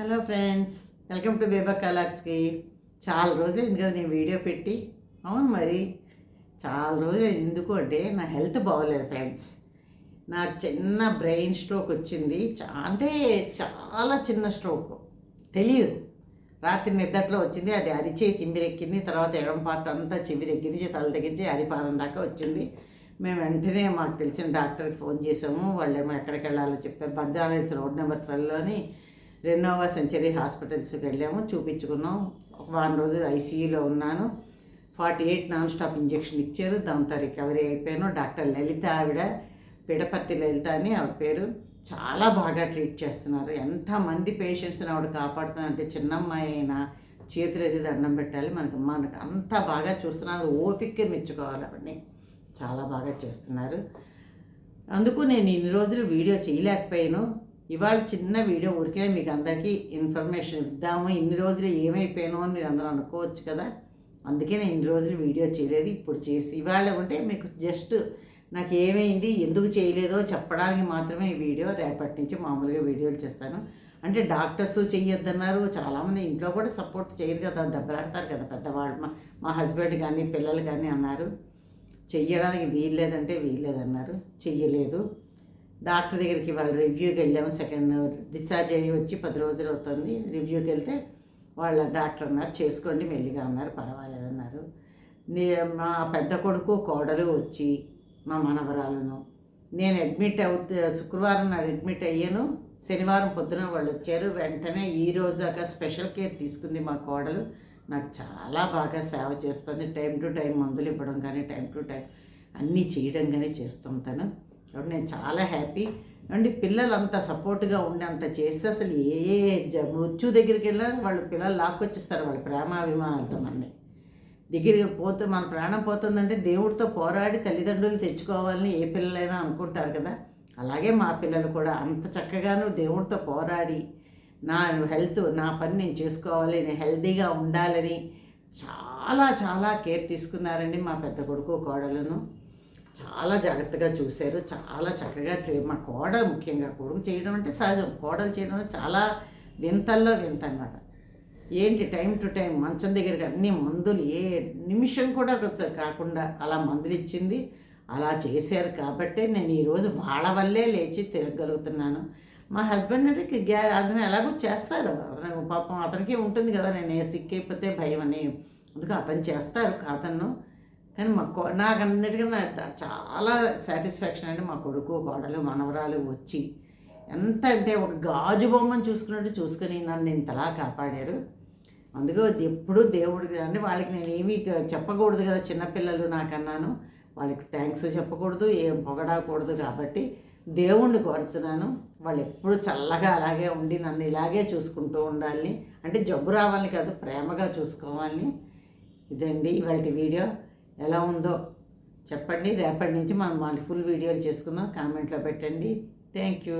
Hello friends welcome to బేబా కలాక్స్కి చాలా రోజులు అయింది కదా నేను వీడియో పెట్టి. అవును మరి. చాలా రోజులు అయింది. ఎందుకు అంటే నా హెల్త్ బాగోలేదు ఫ్రెండ్స్ నాకు చిన్న బ్రెయిన్ స్ట్రోక్ వచ్చింది. అంటే చాలా చిన్న స్ట్రోక్. తెలియదు రాత్రి నిద్దట్లో వచ్చింది. అది అరిచే తిమ్మిరెక్కింది తర్వాత ఎడం పార్ట్ అంతా చెవి దగ్గర నుంచి తల దగ్గర నుంచి అరిపాదం దాకా వచ్చింది. మేము వెంటనే మాకు తెలిసిన డాక్టర్కి ఫోన్ చేసాము. వాళ్ళేమో ఎక్కడికి వెళ్ళాలో చెప్పారు. బంజారాస్ రోడ్ నెంబర్ ట్వెల్వ్లోని రెనోవా సెంచరీ హాస్పిటల్స్కి వెళ్ళాము చూపించుకున్నాం. ఒక వారం రోజులు ఐసీయూలో ఉన్నాను. Forty eight non stop injection ఇచ్చారు. దాంతో రికవరీ అయిపోయాను. డాక్టర్ లలిత ఆవిడ పిడపర్తి లలిత అని ఆవిడ పేరు. చాలా బాగా ట్రీట్ చేస్తున్నారు. ఎంతమంది పేషెంట్స్ని ఆవిడ కాపాడుతుందంటే చిన్నమ్మాయి అయినా చేతులు అది దండం పెట్టాలి. మనకు మనకు అంత బాగా చూస్తున్నారు. ఓపిక మెచ్చుకోవాలి అవన్నీ చాలా బాగా చేస్తున్నారు. అందుకు నేను ఇన్ని రోజులు వీడియో చేయలేకపోయాను. ఇవాళ చిన్న వీడియో ఊరికే మీకు అందరికీ ఇన్ఫర్మేషన్ ఇద్దాము. ఇన్ని రోజులు ఏమైపోయాను అని మీరు అందరూ అనుకోవచ్చు కదా. అందుకే నేను ఇన్ని రోజులు వీడియో చేయలేదు ఇప్పుడు చేసి ఇవాళ ఉంటే మీకు జస్ట్ నాకు ఏమైంది ఎందుకు చేయలేదో చెప్పడానికి మాత్రమే ఈ వీడియో. రేపటి నుంచి మామూలుగా వీడియోలు చేస్తాను. అంటే డాక్టర్స్ చేయొద్దన్నారు చాలామంది ఇంట్లో కూడా సపోర్ట్ చేయరు కదా దెబ్బలాడతారు కదా పెద్దవాళ్ళు. మా మా హస్బెండ్ కానీ పిల్లలు కానీ అన్నారు. చెయ్యడానికి వీల్లేదంటే వీల్లేదన్నారు. చెయ్యలేదు. డాక్టర్ దగ్గరికి వాళ్ళు రివ్యూకి వెళ్ళాము సెకండ్ డిశ్చార్జ్ అయ్యి వచ్చి పది రోజులు అవుతుంది. రివ్యూకి వెళ్తే వాళ్ళ డాక్టర్ అన్నారు చేసుకోండి మెల్లిగా అన్నారు పర్వాలేదన్నారు. నే మా పెద్ద కొడుకు కోడలు వచ్చి మా మనవరాలను నేను అడ్మిట్ అవుతు శుక్రవారం నాడు అడ్మిట్ అయ్యాను. శనివారం పొద్దున వాళ్ళు వచ్చారు. వెంటనే ఈ రోజు దాకా స్పెషల్ కేర్ తీసుకుంది మా కోడలు. నాకు చాలా బాగా సేవ చేస్తుంది. టైం టు టైం మందులు ఇవ్వడం కానీ టైం టు టైం అన్నీ చేయడం కానీ చేస్తుంటాను. తను కాబట్టి నేను చాలా హ్యాపీ. అండి పిల్లలు అంత సపోర్ట్గా ఉండి అంత చేస్తే అసలు ఏ మృత్యు దగ్గరికి వెళ్ళినా వాళ్ళు పిల్లలు లాక్కొచ్చేస్తారు వాళ్ళ ప్రేమాభిమానాలతో నన్ను దగ్గరికి పోతే మన ప్రాణం పోతుందంటే దేవుడితో పోరాడి తల్లిదండ్రులు తెచ్చుకోవాలని ఏ పిల్లలైనా అనుకుంటారు కదా. అలాగే మా పిల్లలు కూడా అంత చక్కగాను దేవుడితో పోరాడి నా హెల్త్ నా పని నేను చేసుకోవాలి నేను హెల్తీగా ఉండాలని చాలా చాలా కేర్ తీసుకున్నారండి మా పెద్ద కొడుకు కోడలను. చాలా జాగ్రత్తగా చూశారు. చాలా చక్కగా మా కోడ ముఖ్యంగా కొడుకు చేయడం అంటే సహజం. కోడలు చేయడం అంటే చాలా వింతల్లో వింత అన్నమాట. ఏంటి? టైం టు టైం మంచం దగ్గరికి అన్ని మందులు ఏ నిమిషం కూడా కాకుండా అలా మందులు ఇచ్చింది. అలా చేశారు కాబట్టే నేను ఈరోజు వాళ్ళ వల్లే లేచి తిరగలుగుతున్నాను మా హస్బెండ్ అంటే గ్యా అతను ఎలాగో చేస్తారు. అతను పాపం అతనికి ఉంటుంది కదా. నేను సిక్ అయిపోతే భయం అని. అందుకు అతను చేస్తారు కాతను కానీ మా కొ నాకు అన్నిటికన్నా చాలా సాటిస్ఫాక్షన్ అండి మా కొడుకు కోడలు మనవరాలు వచ్చి ఎంత అంటే ఒక గాజు బొమ్మను చూసుకున్నట్టు చూసుకుని నన్ను ఇంతలా కాపాడారు. అందుకే ఎప్పుడు ఎప్పుడూ దేవుడికి అంటే వాళ్ళకి నేను ఏమీ చెప్పకూడదు కదా చిన్నపిల్లలు నాకన్నాను. వాళ్ళకి థ్యాంక్స్ చెప్పకూడదు ఏం పొగడకూడదు కాబట్టి దేవుణ్ణి కోరుతున్నాను. వాళ్ళు ఎప్పుడు చల్లగా అలాగే ఉండి నన్ను ఇలాగే చూసుకుంటూ ఉండాలి. అంటే జబ్బు రావాలని కాదు ప్రేమగా చూసుకోవాలని ఇదండి ఇవాళ వీడియో. ఎలా ఉందో చెప్పండి. రేపటి నుంచి మనం మళ్ళీ ఫుల్ వీడియోలు చేసుకుందాం. కామెంట్లో పెట్టండి. Thank you